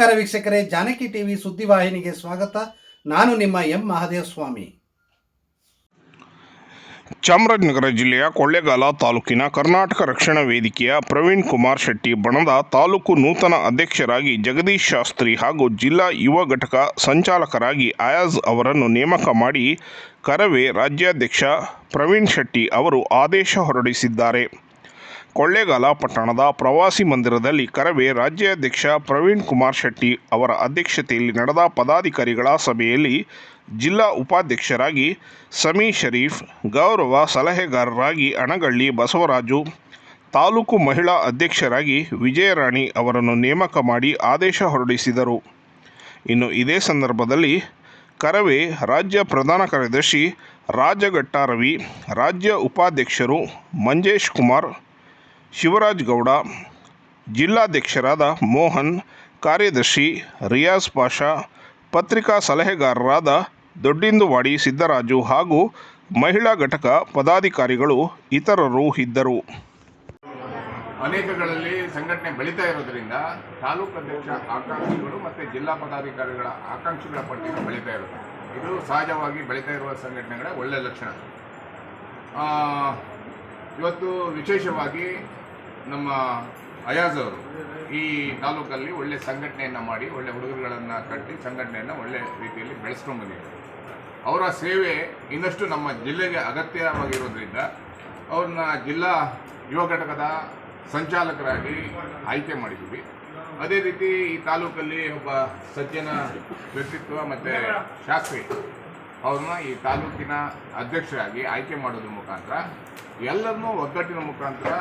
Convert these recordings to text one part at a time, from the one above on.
ನಮಸ್ಕಾರ ವೀಕ್ಷಕರೇ, ಜಾನಕಿ ಟಿವಿ ಸುದ್ದಿವಾಹಿನಿಗೆ ಸ್ವಾಗತ. ನಾನು ನಿಮ್ಮ ಎಂ ಮಹಾದೇವ ಸ್ವಾಮಿ ಚಾಮರಾಜನಗರ ಜಿಲ್ಲೆಯ ಕೊಳ್ಳೇಗಾಲ ತಾಲೂಕಿನ ಕರ್ನಾಟಕ ರಕ್ಷಣಾ ವೇದಿಕೆಯ ಪ್ರವೀಣ್ ಕುಮಾರ್ ಶೆಟ್ಟಿ ಬಣದ ತಾಲೂಕು ನೂತನ ಅಧ್ಯಕ್ಷರಾಗಿ ಜಗದೀಶ್ ಶಾಸ್ತ್ರಿ ಹಾಗೂ ಜಿಲ್ಲಾ ಯುವ ಘಟಕ ಸಂಚಾಲಕರಾಗಿ ಅಯಾಜ್ ಅವರನ್ನು ನೇಮಕ ಮಾಡಿ ಕರವೇ ರಾಜ್ಯಾಧ್ಯಕ್ಷ ಪ್ರವೀಣ್ ಶೆಟ್ಟಿ ಅವರು ಆದೇಶ ಹೊರಡಿಸಿದ್ದಾರೆ. ಕೊಳ್ಳೇಗಾಲ ಪಟ್ಟಣದ ಪ್ರವಾಸಿ ಮಂದಿರದಲ್ಲಿ ಕರವೇ ರಾಜ್ಯಾಧ್ಯಕ್ಷ ಪ್ರವೀಣ್ ಕುಮಾರ್ ಶೆಟ್ಟಿ ಅವರ ಅಧ್ಯಕ್ಷತೆಯಲ್ಲಿ ನಡೆದ ಪದಾಧಿಕಾರಿಗಳ ಸಭೆಯಲ್ಲಿ ಜಿಲ್ಲಾ ಉಪಾಧ್ಯಕ್ಷರಾಗಿ ಸಮೀ ಶರೀಫ್, ಗೌರವ ಸಲಹೆಗಾರರಾಗಿ ಅಣಗಳ್ಳಿ ಬಸವರಾಜು, ತಾಲೂಕು ಮಹಿಳಾ ಅಧ್ಯಕ್ಷರಾಗಿ ವಿಜಯರಾಣಿ ಅವರನ್ನು ನೇಮಕ ಮಾಡಿ ಆದೇಶ ಹೊರಡಿಸಿದರು. ಇನ್ನು ಇದೇ ಸಂದರ್ಭದಲ್ಲಿ ಕರವೇ ರಾಜ್ಯ ಪ್ರಧಾನ ಕಾರ್ಯದರ್ಶಿ ರಾಜಘಟ್ಟ ರವಿ, ರಾಜ್ಯ ಉಪಾಧ್ಯಕ್ಷರು ಮಂಜೇಶ್ ಕುಮಾರ್ ಶಿವರಾಜ್ ಗೌಡ, ಜಿಲ್ಲಾಧ್ಯಕ್ಷರಾದ ಮೋಹನ್, ಕಾರ್ಯದರ್ಶಿ ರಿಯಾಜ್ ಪಾಷಾ, ಪತ್ರಿಕಾ ಸಲಹೆಗಾರರಾದ ದೊಡ್ಡಿಂದುವಾಡಿ ಸಿದ್ದರಾಜು ಹಾಗೂ ಮಹಿಳಾ ಘಟಕ ಪದಾಧಿಕಾರಿಗಳು ಇತರರು ಇದ್ದರು. ಅನೇಕಗಳಲ್ಲಿ ಸಂಘಟನೆ ಬೆಳೀತಾ ಇರೋದ್ರಿಂದ ತಾಲೂಕು ಅಧ್ಯಕ್ಷ ಆಕಾಂಕ್ಷಿಗಳು ಮತ್ತು ಜಿಲ್ಲಾ ಪದಾಧಿಕಾರಿಗಳ ಆಕಾಂಕ್ಷಿಗಳ ಪಟ್ಟಿ ಬೆಳೀತಾ ಇರುತ್ತೆ ಇದು ಸಹಜವಾಗಿ ಬೆಳೀತಾ ಇರುವ ಸಂಘಟನೆಗಳ ಒಳ್ಳೆಯ ಲಕ್ಷಣ. ಇವತ್ತು ವಿಶೇಷವಾಗಿ ನಮ್ಮ ಅಯಾಜ್ ಅವರು ಈ ತಾಲೂಕಲ್ಲಿ ಒಳ್ಳೆ ಸಂಘಟನೆಯನ್ನು ಮಾಡಿ, ಒಳ್ಳೆ ಹುಡುಗರುಗಳನ್ನು ಕಟ್ಟಿ ಸಂಘಟನೆಯನ್ನು ಒಳ್ಳೆ ರೀತಿಯಲ್ಲಿ ಬೆಳೆಸ್ಕೊಂಡು ಬಂದಿದ್ದಾರೆ. ಅವರ ಸೇವೆ ಇನ್ನಷ್ಟು ನಮ್ಮ ಜಿಲ್ಲೆಗೆ ಅಗತ್ಯವಾಗಿರೋದ್ರಿಂದ ಅವ್ರನ್ನ ಜಿಲ್ಲಾ ಯುವ ಘಟಕದ ಸಂಚಾಲಕರಾಗಿ ಆಯ್ಕೆ ಮಾಡಿದ್ದೀವಿ. ಅದೇ ರೀತಿ ಈ ತಾಲೂಕಲ್ಲಿ ಒಬ್ಬ ಸಜ್ಜನ ವ್ಯಕ್ತಿತ್ವ ಮತ್ತು ಶಾಸ್ತ್ರಿ ಅವ್ರನ್ನ ಈ ತಾಲೂಕಿನ ಅಧ್ಯಕ್ಷರಾಗಿ ಆಯ್ಕೆ ಮಾಡೋದ್ರ ಮುಖಾಂತರ ಎಲ್ಲರನ್ನೂ ಒಗ್ಗಟ್ಟಿನ ಮುಖಾಂತರ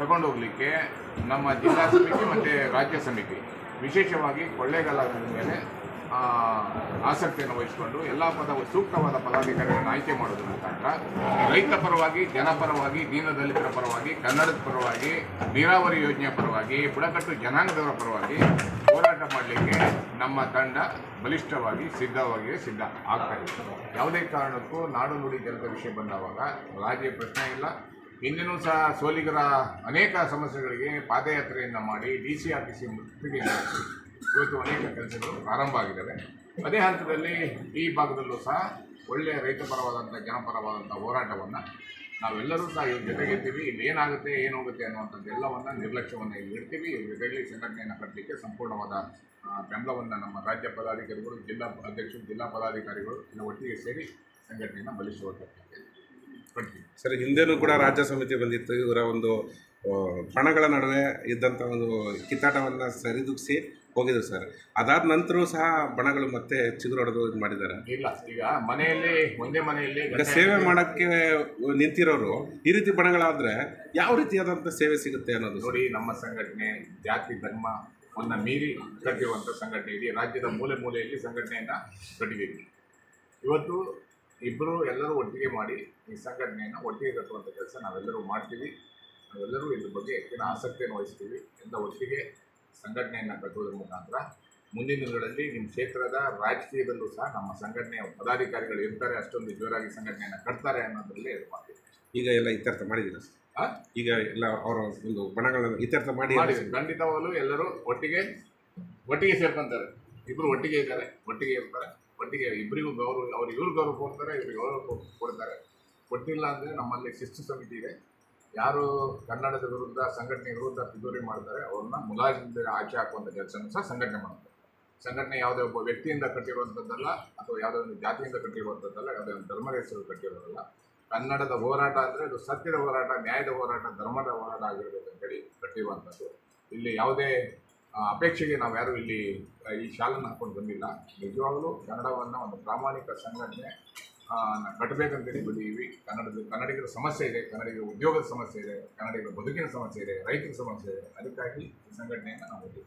ತಗೊಂಡೋಗ್ಲಿಕ್ಕೆ ನಮ್ಮ ಜಿಲ್ಲಾ ಸಮಿತಿ ಮತ್ತು ರಾಜ್ಯ ಸಮಿತಿ ವಿಶೇಷವಾಗಿ ಕೊಳ್ಳೇಗಾಲದ ಮೇಲೆ ಆಸಕ್ತಿಯನ್ನು ವಹಿಸಿಕೊಂಡು ಎಲ್ಲ ಪದ, ಸೂಕ್ತವಾದ ಪದಾಧಿಕಾರಿಗಳನ್ನು ಆಯ್ಕೆ ಮಾಡೋದ್ರ ಮುಖಾಂತರ ರೈತ ಪರವಾಗಿ ಜನಪರವಾಗಿ ದೀನದಲಿತರ ಪರವಾಗಿ, ಕನ್ನಡದ ಪರವಾಗಿ, ನೀರಾವರಿ ಯೋಜನೆಯ ಪರವಾಗಿ, ಬುಡಕಟ್ಟು ಜನಾಂಗದವರ ಪರವಾಗಿ ಹೋರಾಟ ಮಾಡಲಿಕ್ಕೆ ನಮ್ಮ ತಂಡ ಬಲಿಷ್ಠವಾಗಿ ಸಿದ್ಧವಾಗಿ ಸಿದ್ಧ ಆಗ್ತಾ ಇದೆ. ಯಾವುದೇ ಕಾರಣಕ್ಕೂ ನಾಡು ನುಡಿ ಜನತೆ ವಿಷಯ ಬಂದಾವಾಗ ರಾಜ್ಯ ಪ್ರಶ್ನೆ ಇಲ್ಲ. ಹಿಂದಿನೂ ಸಹ ಸೋಲಿಗರ ಅನೇಕ ಸಮಸ್ಯೆಗಳಿಗೆ ಪಾದಯಾತ್ರೆಯನ್ನು ಮಾಡಿ D C R T C ಮುತ್ತಿಗೆ ಇವತ್ತು ಅನೇಕ ಕೆಲಸಗಳು ಪ್ರಾರಂಭ ಆಗಿದ್ದಾವೆ. ಅದೇ ಹಂತದಲ್ಲಿ ಈ ಭಾಗದಲ್ಲೂ ಸಹ ಒಳ್ಳೆಯ ರೈತಪರವಾದಂಥ ಜನಪರವಾದಂಥ ಹೋರಾಟವನ್ನು ನಾವೆಲ್ಲರೂ ಸಹ ಇವ್ರ ಜೊತೆಗಿರ್ತೀವಿ ಇಲ್ಲಿ ಏನಾಗುತ್ತೆ, ಏನು ಅನ್ನುವಂಥದ್ದು ಎಲ್ಲವನ್ನು ನಿರ್ಲಕ್ಷ್ಯವನ್ನು ಇಲ್ಲಿ ಇಡ್ತೀವಿ. ಇವ್ರ ಜೊತೆಯಲ್ಲಿ ಸಂಘಟನೆಯನ್ನು ಕಟ್ಟಲಿಕ್ಕೆ ಸಂಪೂರ್ಣವಾದ ಬೆಂಬಲವನ್ನು ನಮ್ಮ ರಾಜ್ಯ ಪದಾಧಿಕಾರಿಗಳು, ಜಿಲ್ಲಾ ಅಧ್ಯಕ್ಷರು, ಜಿಲ್ಲಾ ಪದಾಧಿಕಾರಿಗಳು ಎಲ್ಲ ಒಟ್ಟಿಗೆ ಸೇರಿ ಸಂಘಟನೆಯನ್ನು ಬಲಿಸುವಂಥದ್ದು ಪಡ್ತೀವಿ ಸರ್ ಹಿಂದೆನೂ ಕೂಡ ರಾಜ್ಯ ಸಮಿತಿ ಬಂದಿತ್ತು. ಇವರ ಒಂದು ಬಣಗಳ ನಡುವೆ ಇದ್ದಂಥ ಒಂದು ಕಿತ್ತಾಟವನ್ನು ಸರಿದೂಗಿಸಿ ಹೋಗಿದ್ರು ಸರ್. ಅದಾದ ನಂತರವೂ ಸಹ ಬಣಗಳು ಮತ್ತೆ ಚಿಗುರೊಡೆದು ಇದು ಮಾಡಿದ್ದಾರೆ. ಇಲ್ಲ ಈಗ ಮನೆಯಲ್ಲಿ ಒಂದೇ ಮನೆಯಲ್ಲಿ ಈಗ ಸೇವೆ ಮಾಡೋಕ್ಕೆ ನಿಂತಿರೋರು ಈ ರೀತಿ ಬಣಗಳಾದರೆ ಯಾವ ರೀತಿಯಾದಂಥ ಸೇವೆ ಸಿಗುತ್ತೆ ಅನ್ನೋದು ನೋಡಿ ನಮ್ಮ ಸಂಘಟನೆ ಜಾತಿ ಧರ್ಮ ಧರ್ಮವನ್ನು ಮೀರಿ ಕಟ್ಟಿರುವಂಥ ಸಂಘಟನೆ ಇಡೀ ರಾಜ್ಯದ ಮೂಲೆ ಮೂಲೆಯಲ್ಲಿ ಸಂಘಟನೆಯನ್ನು ಕಟ್ಟಿದ್ದೀವಿ ಇವತ್ತು ಇಬ್ಬರು ಎಲ್ಲರೂ ಒಟ್ಟಿಗೆ ಮಾಡಿ ಈ ಸಂಘಟನೆಯನ್ನು ಒಟ್ಟಿಗೆ ಕಟ್ಟುವಂಥ ಕೆಲಸ ನಾವೆಲ್ಲರೂ ಮಾಡ್ತೀವಿ. ನಾವೆಲ್ಲರೂ ಇದ್ರ ಬಗ್ಗೆ ಹೆಚ್ಚಿನ ಆಸಕ್ತಿಯನ್ನು ವಹಿಸ್ತೀವಿ. ಎಲ್ಲ ಒಟ್ಟಿಗೆ ಸಂಘಟನೆಯನ್ನು ಕಟ್ಟುವುದರ ಮುಖಾಂತರ ಮುಂದಿನ ದಿನಗಳಲ್ಲಿ ನಿಮ್ಮ ಕ್ಷೇತ್ರದ ರಾಜಕೀಯದಲ್ಲೂ ಸಹ ನಮ್ಮ ಸಂಘಟನೆಯ ಪದಾಧಿಕಾರಿಗಳು ಇರ್ತಾರೆ ಅಷ್ಟೊಂದು ಜೋರಾಗಿ ಸಂಘಟನೆಯನ್ನು ಕಟ್ತಾರೆ ಅನ್ನೋದರಲ್ಲಿ ಇದು ಮಾಡ್ತೀವಿ. ಈಗ ಎಲ್ಲ ಇತ್ಯರ್ಥ ಮಾಡಿದ್ದೀರಾ? ಸರ್ ಈಗ ಎಲ್ಲ ಅವರ ಒಂದು ಬಣಗಳನ್ನು ಇತ್ಯರ್ಥ ಮಾಡಿ ಖಂಡಿತವಾಗಲೂ ಎಲ್ಲರೂ ಒಟ್ಟಿಗೆ ಒಟ್ಟಿಗೆ ಸೇರ್ಕೊಂತಾರೆ. ಇಬ್ಬರು ಒಟ್ಟಿಗೆ ಇದ್ದಾರೆ ಒಟ್ಟಿಗೆ ಇರ್ತಾರೆ. ಒಟ್ಟಿಗೆ ಇಬ್ಬರಿಗೂ ಗೌರವ, ಅವ್ರು ಇವ್ರಿಗೆ ಗೌರವ ಕೊಡ್ತಾರೆ, ಇವ್ರಿಗೆ ಗೌರವ ಕೊಡ್ತಾರೆ. ಕೊಟ್ಟಿಲ್ಲ ಅಂದರೆ ನಮ್ಮಲ್ಲಿ ಶಿಸ್ತು ಸಮಿತಿ ಇದೆ. ಯಾರು ಕನ್ನಡದ ವಿರುದ್ಧ ಸಂಘಟನೆ ವಿರುದ್ಧ ತಿದ್ದುಪಡಿ ಮಾಡ್ತಾರೆ, ಅವ್ರನ್ನ ಮುಲಾಜಿಂದ ಆಚೆ ಹಾಕುವಂಥ ಕೆಲಸನೂ ಸಹ ಸಂಘಟನೆ ಮಾಡ್ತಾರೆ ಸಂಘಟನೆ ಯಾವುದೇ ಒಬ್ಬ ವ್ಯಕ್ತಿಯಿಂದ ಕಟ್ಟಿರುವಂಥದ್ದಲ್ಲ ಅಥವಾ ಯಾವುದೇ ಒಂದು ಜಾತಿಯಿಂದ ಕಟ್ಟಿರುವಂಥದ್ದಲ್ಲ ಯಾವುದೇ ಒಂದು ಧರ್ಮದ ಹೆಸರು ಕಟ್ಟಿರೋದಲ್ಲ, ಕನ್ನಡದ ಹೋರಾಟ ಅಂದರೆ ಅದು ಸತ್ಯದ ಹೋರಾಟ, ನ್ಯಾಯದ ಹೋರಾಟ, ಧರ್ಮದ ಹೋರಾಟ ಆಗಿರಬೇಕಂತೇಳಿ ಕಟ್ಟಿರುವಂಥದ್ದು ಇಲ್ಲಿ ಯಾವುದೇ ಅಪೇಕ್ಷೆಗೆ ನಾವು ಯಾರು ಇಲ್ಲಿ ಈ ಶಾಲನ್ನು ಹಾಕೊಂಡು ಬಂದಿಲ್ಲ. ನಿಜವಾಗಲೂ ಕನ್ನಡವನ್ನು ಒಂದು ಪ್ರಾಮಾಣಿಕ ಸಂಘಟನೆ ಕಟ್ಟಬೇಕಂತೇಳಿ ಬಂದಿದ್ದೀವಿ. ಕನ್ನಡದ, ಕನ್ನಡಿಗರ ಸಮಸ್ಯೆ ಇದೆ, ಕನ್ನಡಿಗರ ಉದ್ಯೋಗದ ಸಮಸ್ಯೆ ಇದೆ, ಕನ್ನಡಿಗರ ಬದುಕಿನ ಸಮಸ್ಯೆ ಇದೆ, ರೈತರ ಸಮಸ್ಯೆ ಇದೆ. ಅದಕ್ಕಾಗಿ ಈ ಸಂಘಟನೆಯನ್ನು ನಾವು ಒಟ್ಟಿಗೆ